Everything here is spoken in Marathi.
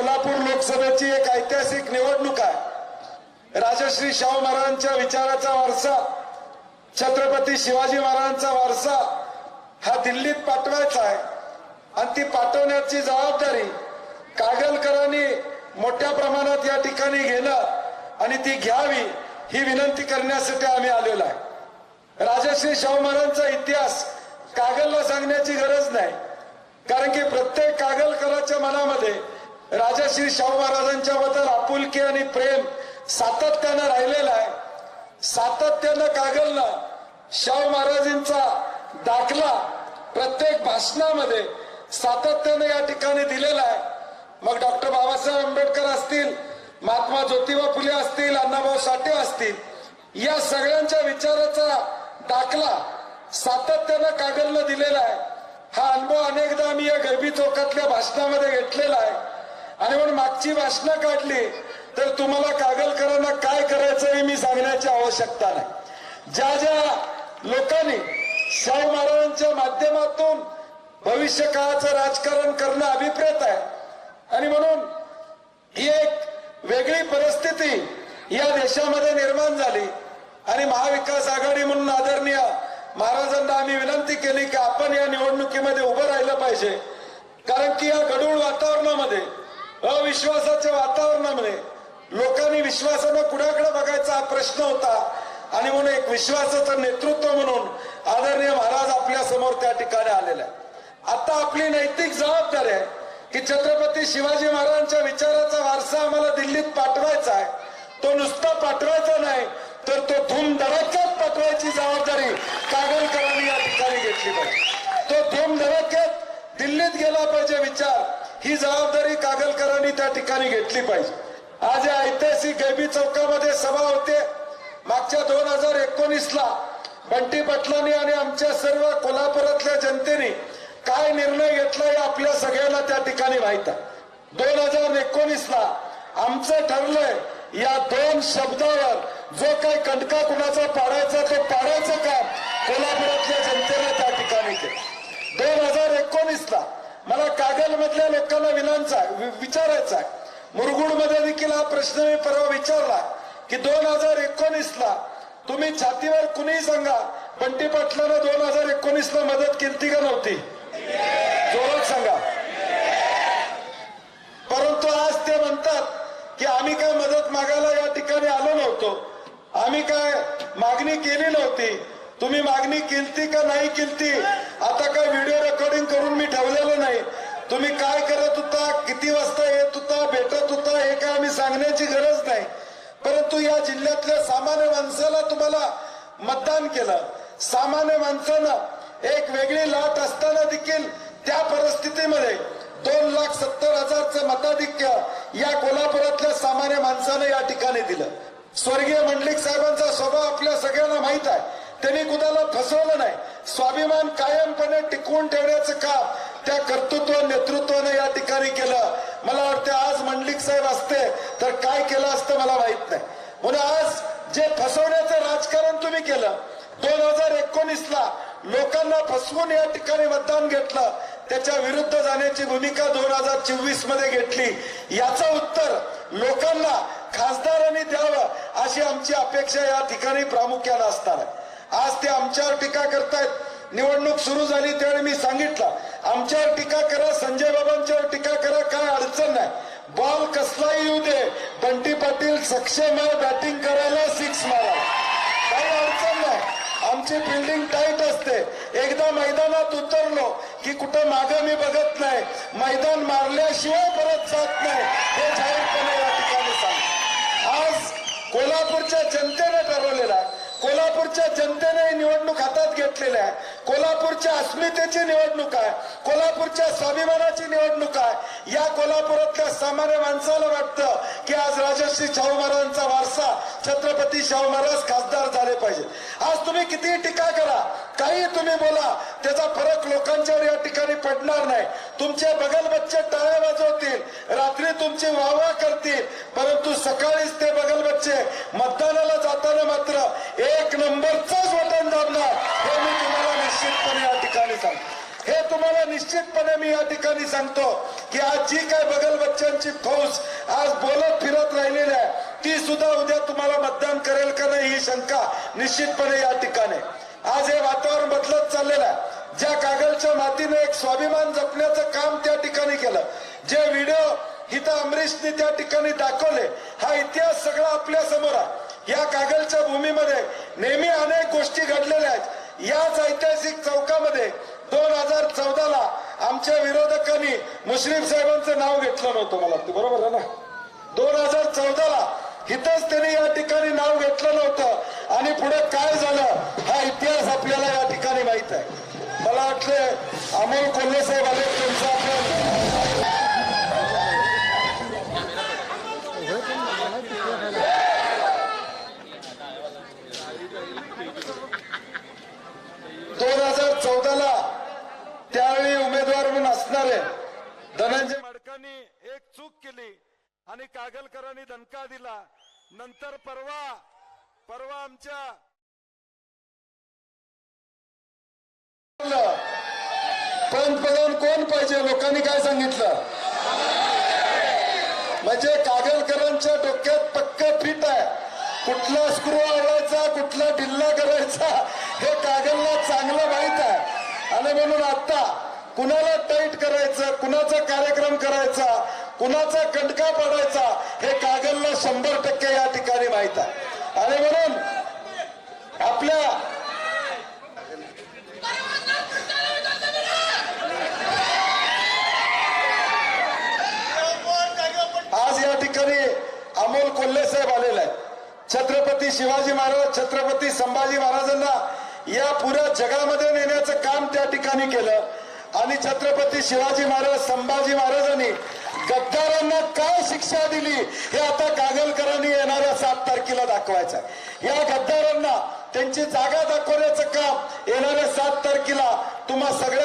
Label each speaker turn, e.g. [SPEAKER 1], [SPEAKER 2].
[SPEAKER 1] कोल्हापूर लोकसभेची एक ऐतिहासिक निवडणूक आहे. राजश्री शाहू महाराजांच्या विचाराचा वारसा छत्रपती शिवाजी महाराजांचा वारसा हा दिल्लीत पाठवायचा आहे. आणि ती पाठवण्याची जबाबदारी कागलकरांनी मोठ्या प्रमाणात या ठिकाणी घेणं आणि ती घ्यावी ही विनंती करण्यासाठी आम्ही आलेलो आहे. राजश्री शाहू महाराजांचा इतिहास कागलला सांगण्याची गरज नाही. कारण की प्रत्येक कागलकराच्या मनामध्ये राजश्री शाहू महाराजांच्या बद्दल आपुलकी आणि प्रेम सातत्यानं राहिलेलं आहे. सातत्यानं कागलनं शाहू महाराजांचा दाखला प्रत्येक भाषणामध्ये सातत्यानं या ठिकाणी दिलेला आहे. मग डॉक्टर बाबासाहेब आंबेडकर असतील महात्मा ज्योतिबा फुले असतील अण्णाभाऊ साठे असतील या सगळ्यांच्या विचाराचा दाखला सातत्यानं कागलनं दिलेला आहे. हा अनुभव अनेकदा मी या गरबी चौकातल्या भाषणामध्ये घेतलेला आहे. आणि म्हणून मागची भाषणं काढली तर तुम्हाला कागलकरांना काय करायचं हे मी सांगण्याची आवश्यकता नाही. ज्या ज्या लोकांनी शाहू महाराजांच्या माध्यमातून भविष्य काळाचं राजकारण करणं अभिप्रेत आहे आणि म्हणून ही एक वेगळी परिस्थिती या देशामध्ये निर्माण झाली आणि महाविकास आघाडी म्हणून आदरणीय महाराजांना आम्ही विनंती केली की आपण या निवडणुकीमध्ये उभं राहिलं पाहिजे कारण की या गडूळ वातावरणामध्ये अविश्वासाच्या वातावरणामध्ये लोकांनी विश्वासानं कुणाकडे बघायचा हा प्रश्न होता? आणि म्हणून एक विश्वासाचं नेतृत्व म्हणून आदरणीय महाराज आपल्यासमोर त्या ठिकाणी आलेला आहे आता आपली नैतिक जबाबदारी आहे की छत्रपती शिवाजी महाराजांच्या विचाराचा वारसा आम्हाला दिल्लीत पाठवायचा आहे. तो नुसता पाठवायचा नाही तर तो धूम धडाक्यात पाठवायची जबाबदारी कागलकरांनी या ठिकाणी घेतली पाहिजे. तो धूमधडाक्यात दिल्लीत गेला पाहिजे विचार. ही जबाबदारी कागलकरांनी त्या ठिकाणी घेतली पाहिजे. आज या ऐतिहासिक गैबी चौकामध्ये सभा होते. मागच्या दोन हजार एकोणीस ला बंटी पाटलांनी आणि आमच्या सर्व कोल्हापुरातल्या जनतेने काय निर्णय घेतला हे आपल्या सगळ्यांना त्या ठिकाणी माहीत आहे. दोन हजार एकोणीस ला आमचं ठरलंय या दोन शब्दावर जो काही कंटका कुणाचा पाडायचा तो पाडायचं काम कोल्हापुरातल्या जनतेने त्या ठिकाणी केलं. दोन हजार एकोणीस ला मला कागल मधल्या लोकांना विनांचा विचारायचा मुरगुडमध्ये देखील हा प्रश्न मी परवा विचारला की दोन हजार एकोणीस ला तुम्ही छातीवर कुणीही सांगा बंटी पाटलानं दोन हजार एकोणीस ला मदत केली का नव्हती? जोरात सांगा. परंतु आज ते म्हणतात की आम्ही काय मदत मागायला या ठिकाणी आलो नव्हतो. आम्ही काय मागणी केली नव्हती? तुम्ही मागणी केलती का नाही केलती? आता काय व्हिडिओ रेकॉर्डिंग करून मी ठेवलेलं नाही तुम्ही काय करत होता? किती वाजता येत होता? भेटत होता? हे काय आम्ही सांगण्याची गरज नाही. परंतु या जिल्ह्यातल्या सामान्य माणसाला तुम्हाला मतदान केलं. सामान्य माणसानं एक वेगळी लाट असताना देखील त्या परिस्थितीमध्ये दोन लाख सत्तर हजारचं मताधिक्य या कोल्हापुरातल्या सामान्य माणसानं या ठिकाणी दिलं. स्वर्गीय मंडलिक साहेबांचा स्वभाव आपल्या सगळ्यांना माहीत आहे. त्यांनी कुणाला फसवलं नाही. स्वाभिमान कायमपणे टिकवून ठेवण्याचं काम त्या कर्तृत्व नेतृत्वानं या ठिकाणी केलं. मला वाटतं आज मंडलिक साहेब असते तर काय केलं असतं मला माहीत नाही. म्हणून आज जे फसवण्याचं राजकारण तुम्ही केलं दोन हजार एकोणीस ला लोकांना फसवून या ठिकाणी मतदान घेतलं त्याच्या विरुद्ध जाण्याची भूमिका दोन हजार चोवीसमध्ये घेतली. याचं उत्तर लोकांना खासदारांनी द्यावं अशी आमची अपेक्षा या ठिकाणी प्रामुख्यानं असणार आहे. आज ते आमच्यावर टीका करतायत. निवडणूक सुरू झाली त्यावेळी मी सांगितलं आमच्यावर टीका करा संजय बाबांच्यावर टीका करा काय अडचण नाही. बॉल कसलाही येऊ दे बंटी पाटील सक्षम आहे बॅटिंग करायला सिक्स मारा. काही अडचण नाही. आमची बिल्डिंग टाईट असते. एकदा मैदानात उतरलो की कुठं मागं मी बघत नाही. मैदान मारल्याशिवाय परत जात नाही. हे जाहीरपणे या ठिकाणी सांग आज कोल्हापूरच्या जनतेने ठरवलेला आहे. कोल्हापूरच्या जनतेने निवडणूक हातात घेतलेल्या आहे. कोल्हापूरच्या अस्मितेची निवडणूक आहे. कोल्हापूरच्या स्वाभिमानाची निवडणूक आहे. या कोल्हापुरातल्या सामान्य माणसाला वाटतं की आज राजश्री शाहू महाराजांचा वारसा छत्रपती शाहू महाराज खासदार झाले पाहिजे. आज तुम्ही कितीही टीका करा काही तुम्ही बोला त्याचा फरक लोकांच्यावर या ठिकाणी पडणार नाही. तुमचे बगल बच्चे टाळ्या वाजवतील रात्री तुमची वाहवा करतील परंतु सकाळीच ते बगल बच्चे मतदानाला जाताना मात्र एक नंबरचाच वतन दाबणार हे मी तुम्हाला निश्चितपणे मी या ठिकाणी सांगतो की आज जी काय बगल बच्चांची फौज आज बोलत फिरत राहिलेली आहे ती सुद्धा उद्या तुम्हाला मतदान करेल का नाही ही शंका निश्चितपणे या ठिकाणी. आज हे वातावरण बदलत चाललेलं आहे. ज्या कागलच्या मातीने एक स्वाभिमान जपण्याचं काम त्या ठिकाणी केलं. जे व्हिडिओ इथं अमरीशने त्या ठिकाणी दाखवले हा इतिहास सगळा आपल्यासमोर आहे. या कागलच्या भूमीमध्ये नेहमी अनेक गोष्टी घडलेल्या आहेत. याच ऐतिहासिक चौकामध्ये दोन हजार चौदाला आमच्या विरोधकांनी मुश्रीफ साहेबांचं नाव घेतलं नव्हतं मला वाटतं. बरोबर आहे ना? दोन हजार चौदाला इथंच त्यांनी या ठिकाणी नाव घेतलं नव्हतं. आणि पुढे काय झालं हा इतिहास आपल्याला या ठिकाणी माहीत आहे. मला वाटलं अमोल कोल्हे साहेब आले तुमचा दोन हजार चौदाला ला असणारे धनंजय मडकांनी एक चूक केली आणि कागलकरांनी दणका दिला. नंतर परवा परवा आमच्या पंतप्रधान कोण पाहिजे? लोकांनी काय सांगितलं? म्हणजे कागलकरांच्या डोक्यात पक्क फिट आहे. कुठला स्क्रू आवडायचा कुठला ढिल्ला करायचा हे कागलला चांगलं माहीत आहे. आणि म्हणून आता कुणाला टाईट करायचं कुणाचा कार्यक्रम करायचा कुणाचा कंटका पाडायचा हे कागलला शंभर टक्के या ठिकाणी माहीत आहे. आणि म्हणून आपल्या आज या ठिकाणी अमोल कोल्हे साहेब आलेले आहेत. छत्रपती शिवाजी महाराज छत्रपती संभाजी महाराजांना या पुऱ्या जगामध्ये नेण्याचं काम त्या ठिकाणी केलं. आणि छत्रपती शिवाजी महाराज संभाजी महाराजांनी गद्दारांना काय शिक्षा दिली हे आता कागलकरांनी येणाऱ्या सात तारखेला दाखवायचं या गद्दारांना त्यांची जागा दाखवण्याचं काम येणाऱ्या सात तारखेला तुम्हा सगळ्यांना